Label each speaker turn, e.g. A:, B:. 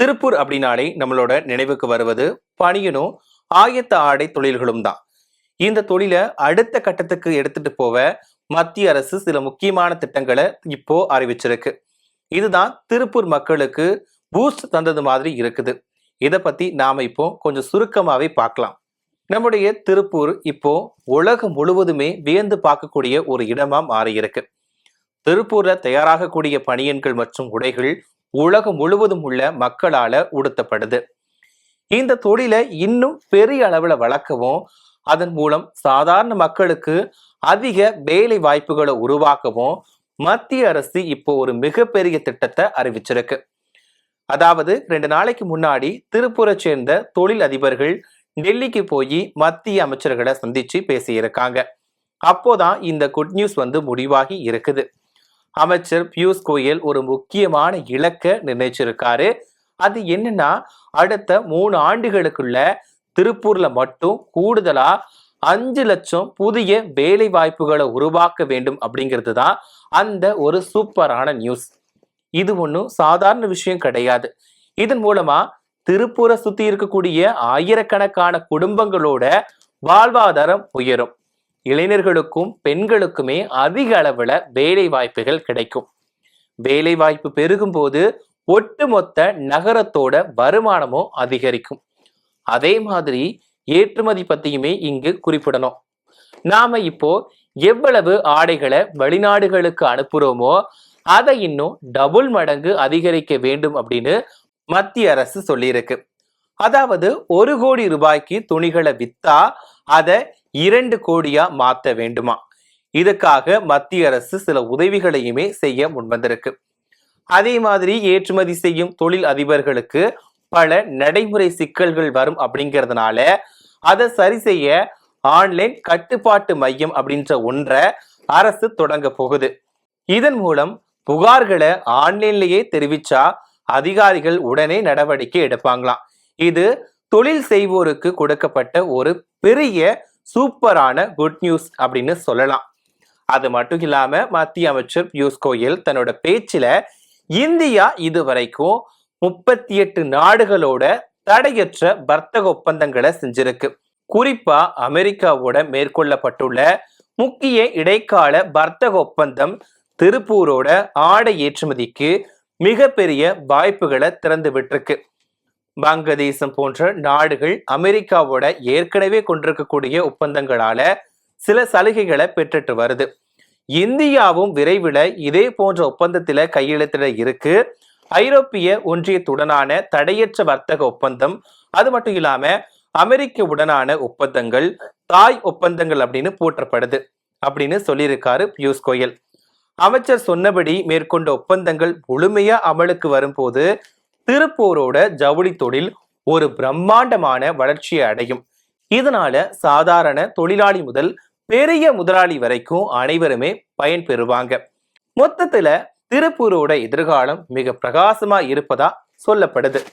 A: திருப்பூர் அப்படின்னாலே நம்மளோட நினைவுக்கு வருவது பணியனும் ஆயத்த ஆடை தொழில்களும் தான். இந்த தொழிலை அடுத்த கட்டத்துக்கு எடுத்துட்டு போக மத்திய அரசு சில முக்கியமான திட்டங்களை இப்போ அறிவிச்சிருக்கு. இதுதான் திருப்பூர் மக்களுக்கு பூஸ்ட் தந்தது மாதிரி இருக்குது. இதை பத்தி நாம இப்போ கொஞ்சம் சுருக்கமாவே பார்க்கலாம். நம்முடைய திருப்பூர் இப்போ உலகம் முழுவதுமே வியந்து பார்க்கக்கூடிய ஒரு இடமா மாறி இருக்கு திருப்பூர்ல தயாராகக்கூடிய பணியன்கள் மற்றும் உடைகள் உலகம் முழுவதும் உள்ள மக்களால உடுத்தப்படுது. இந்த தொழிலை இன்னும் பெரிய அளவில் வளர்க்கவும் அதன் மூலம் சாதாரண மக்களுக்கு அதிக வேலை வாய்ப்புகளை உருவாக்கவும் மத்திய அரசு இப்போ ஒரு மிகப்பெரிய திட்டத்தை அறிவிச்சிருக்கு. அதாவது ரெண்டு நாளைக்கு முன்னாடி திருப்பூரை சேர்ந்த தொழில் அதிபர்கள் டெல்லிக்கு போய் மத்திய அமைச்சர்களை சந்திச்சு பேசியிருக்காங்க. அப்போதான் இந்த குட் நியூஸ் வந்து முடிவாகி இருக்குது. அமைச்சர் பியூஷ் கோயல் ஒரு முக்கியமான இலக்கை நிர்ணயிச்சிருக்காரு. அது என்னன்னா அடுத்த மூணு ஆண்டுகளுக்குள்ள திருப்பூர்ல மட்டும் கூடுதலா அஞ்சு லட்சம் புதிய வேலை வாய்ப்புகளை உருவாக்க வேண்டும் அப்படிங்கிறது தான் அந்த ஒரு சூப்பரான நியூஸ். இது ஒன்றும் சாதாரண விஷயம் கிடையாது. இதன் மூலமா திருப்பூரை சுத்தி இருக்கக்கூடிய ஆயிரக்கணக்கான குடும்பங்களோட வாழ்வாதாரம் உயரும். இளைஞர்களுக்கும் பெண்களுக்குமே அதிக அளவில் வேலை வாய்ப்புகள் கிடைக்கும். வேலை வாய்ப்பு பெருகும் போது ஒட்டுமொத்த நகரத்தோட வருமானமும் அதிகரிக்கும். அதே மாதிரி ஏற்றுமதி பத்தியுமே இங்கு குறிப்பிடணும். நாம இப்போ எவ்வளவு ஆடைகளை வெளிநாடுகளுக்கு அனுப்புறோமோ அதை இன்னும் டபுள் மடங்கு அதிகரிக்க வேண்டும் அப்படின்னு மத்திய அரசு சொல்லியிருக்கு. அதாவது ஒரு கோடி ரூபாய்க்கு துணிகளை வித்தா அதை இரண்டு கோடியா மாத்த வேண்டுமா? இதுக்காக மத்திய அரசு சில உதவிகளையுமே செய்ய முன்வந்திருக்கு. அதே மாதிரி ஏற்றுமதி செய்யும் தொழில் அதிபர்களுக்கு பல நடைமுறை சிக்கல்கள் வரும் அப்படிங்கிறதுனால அதை சரி செய்ய ஆன்லைன் கட்டுப்பாட்டு மையம் அப்படின்ற ஒன்றை அரசு தொடங்க போகுது. இதன் மூலம் புகார்களை ஆன்லைன்லயே தெரிவிச்சா அதிகாரிகள் உடனே நடவடிக்கை எடுப்பாங்களாம். இது தொழில் செய்வோருக்கு கொடுக்கப்பட்ட ஒரு பெரிய சூப்பரான குட் நியூஸ் அப்படின்னு சொல்லலாம். அது மட்டும் இல்லாம மத்திய அமைச்சர் பியூஷ் கோயல் தன்னோட பேச்சுல இந்தியா இதுவரைக்கும் முப்பத்தி எட்டு நாடுகளோட தடையற்ற வர்த்தக ஒப்பந்தங்களை செஞ்சிருக்கு. குறிப்பா அமெரிக்காவோட மேற்கொள்ளப்பட்டுள்ள முக்கிய இடைக்கால வர்த்தக ஒப்பந்தம் திருப்பூரோட ஆடை ஏற்றுமதிக்கு மிகப்பெரிய வாய்ப்புகளை திறந்து விட்டுருக்கு. வங்கதேசம் போன்ற நாடுகள் அமெரிக்காவோட ஏற்கனவே கொண்டிருக்கக்கூடிய ஒப்பந்தங்களால சில சலுகைகளை பெற்றுட்டு வருது. இந்தியாவும் விரைவில் இதே போன்ற ஒப்பந்தத்தில் கையெழுத்திட இருக்கு. ஐரோப்பிய ஒன்றியத்துடனான தடையற்ற வர்த்தக ஒப்பந்தம் அது மட்டும் இல்லாம அமெரிக்க உடனான ஒப்பந்தங்கள் தாய் ஒப்பந்தங்கள் அப்படின்னு போற்றப்படுது அப்படின்னு சொல்லியிருக்காரு பியூஷ் கோயல். அமைச்சர் சொன்னபடி மேற்கொண்ட ஒப்பந்தங்கள் முழுமையா அமலுக்கு வரும்போது திருப்பூரோட ஜவுளி தொழில் ஒரு பிரம்மாண்டமான வளர்ச்சியை அடையும். இதனால சாதாரண தொழிலாளி முதல் பெரிய முதலாளி வரைக்கும் அனைவருமே பயன் பெறுவாங்க. மொத்தத்துல திருப்பூரோட எதிர்காலம் மிக பிரகாசமா இருப்பதா சொல்லப்படுது.